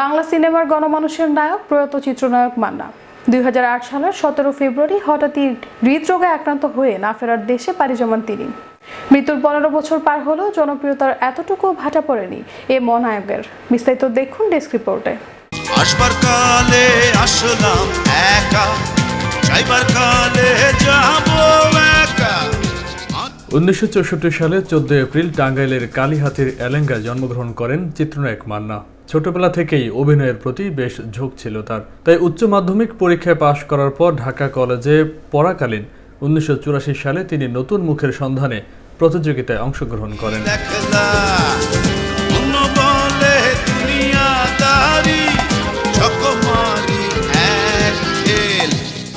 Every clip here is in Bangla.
বাংলা সিনেমার গণমানুষের নায়ক প্রয়াত চিত্রনায়ক মান্না। দুই হাজার আট সালের সতেরো ফেব্রুয়ারি হঠাৎই হৃদরোগে আক্রান্ত হয়ে না ফেরার দেশে পাড়ি জমান তিনি। মৃত্যুর পনেরো বছর পার হলেও জনপ্রিয়তার এতটুকু ভাটা পড়েনি এ মহানায়কের। বিস্তারিত দেখুন ডেস্ক রিপোর্টে। আসবার কালে আসলাম একা যাইবার কালে যাব একা। উনিশশো চৌষট্টি সালে চোদ্দ এপ্রিল টাঙ্গাইলের কালীহাতির এলেঙ্গায় জন্মগ্রহণ করেন চিত্রনায়ক মান্না। ছোটবেলা থেকেই অভিনয়ের প্রতি বেশ ঝোঁক ছিল তার। তাই উচ্চ মাধ্যমিক পরীক্ষায় পাশ করার পর ঢাকা কলেজে পড়াকালীন উনিশশো সালে তিনি নতুন মুখের সন্ধানে প্রতিযোগিতায় অংশগ্রহণ করেন।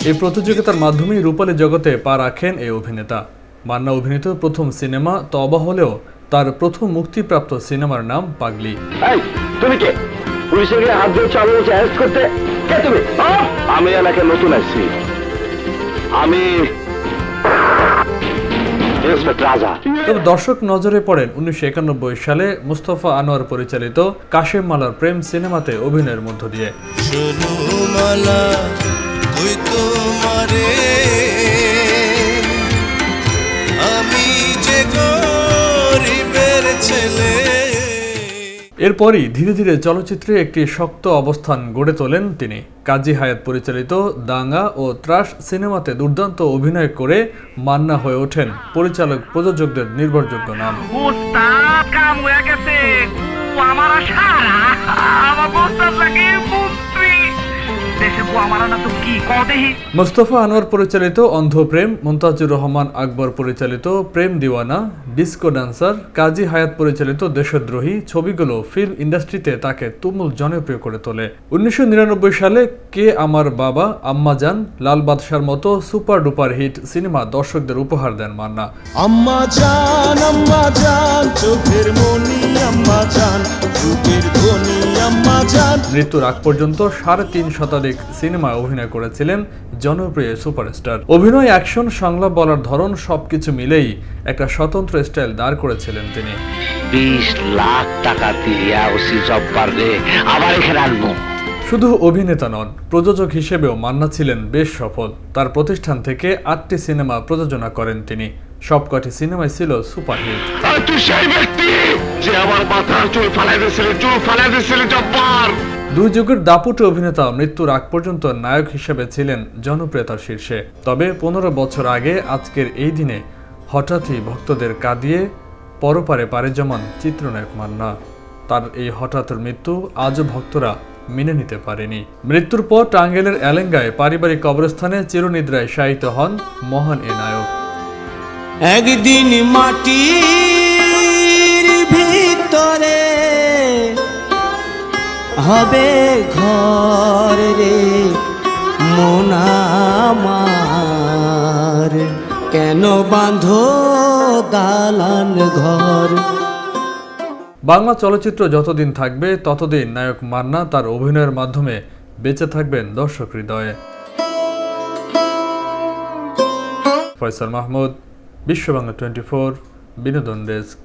এই প্রতিযোগিতার মাধ্যমেই রূপালী জগতে পা রাখেন এই অভিনেতা। মান্না অভিনীত প্রথম সিনেমা তবা হলেও তার প্রথম মুক্তিপ্রাপ্ত সিনেমার নাম পাগলি। তুমি কে? পুলিশের গিয়ে হাত দিয়ে চালু হচ্ছে অ্যারেস্ট করতে? কে তুমি? আমি এলাকায় নতুন আসছি। আমি তবে দর্শক নজরে পড়েন উনিশশো একানব্বই সালে মুস্তফা আনোয়ার পরিচালিত কাশেম মালার প্রেম সিনেমাতে অভিনয়ের মধ্য দিয়ে। এরপরই ধীরে ধীরে চলচ্চিত্রে একটি শক্ত অবস্থান গড়ে তোলেন তিনি। কাজী হায়াত পরিচালিত দাঙ্গা ও ত্রাস সিনেমাতে দুর্দান্ত অভিনয় করে মান্না হয়ে ওঠেন। পরিচালক প্রযোজকদের নির্ভরযোগ্য নাম। আমার মোস্তফা আনোয়ার পরিচালিত অন্ধপ্রেম মুমতাজুর রহমান আকবর পরিচালিত প্রেম দিওয়ানা ডিস্কো ডান্সার কাজী হায়াত পরিচালিত দেশদ্রোহী ছবিগুলো ফিল্ম ইন্ডাস্ট্রিতে তাকে তুমুল জনপ্রিয় করে তোলে। উনিশশো নিরানব্বই সালে কে আমার বাবা আম্মা জান লাল বাদশার মতো সুপার ডুপার হিট সিনেমা দর্শকদের উপহার দেন মান্না। আম্মা জান আম্মা জান চোখের মনি আম্মা জান চোখের ধনি আম্মা জান মৃত্যুর আগ পর্যন্ত সাড়ে তিন শতাধিক সিনেমায় অভিনয় করেছিলেন জনপ্রিয় সুপারস্টার। অভিনয় অ্যাকশন সংলাপ বলার ধরন সবকিছু মিলেই একটা স্বতন্ত্র স্টাইল দাঁড় করেছিলেন তিনি। বিশ লাখ টাকা দিয়া ওসি আবার এখানে আনব। শুধু অভিনেতা নন প্রযোজক হিসেবেও মান্না ছিলেন বেশ সফল। তার প্রতিষ্ঠান থেকে আটটি সিনেমা প্রযোজনা করেন তিনি। সবকটি সিনেমায় ছিল সুপারহিট। তুই সেই ব্যক্তি যে আমার মাথার চুল ফালাই দিয়েছিল চুল ফালাই দিয়েছিল জব্বার। দুই যুগের দাপুটে অভিনেতা মৃত্যুর আগ পর্যন্ত নায়ক হিসেবে ছিলেন জনপ্রিয়তার শীর্ষে। তবে পনেরো বছর আগে আজকের এই দিনে হঠাৎই ভক্তদের কাঁদিয়ে পরপারে পারে জমান চিত্রনায়ক মান্না। তার এই হঠাৎ মৃত্যু আজও ভক্তরা মেনে নিতে পারেনি। মৃত্যুর পর টাঙ্গেলের এলেঙ্গায় পারিবারিক কবরস্থানে চিরনিদ্রায় শায়িত হন মহান এ নায়ক। একদিন মাটির হবে ঘর রে মোনামার কেন বাঁধো দালান ঘর? বাংলা চলচ্চিত্র যতদিন থাকবে, ততদিন নায়ক মান্না তার অভিনয়ের মাধ্যমে বেঁচে থাকবেন দর্শক হৃদয়ে। ফয়সাল মাহমুদ, বিশ্ব বাংলা টোয়েন্টি ফোর, বিনোদন ডেস্ক।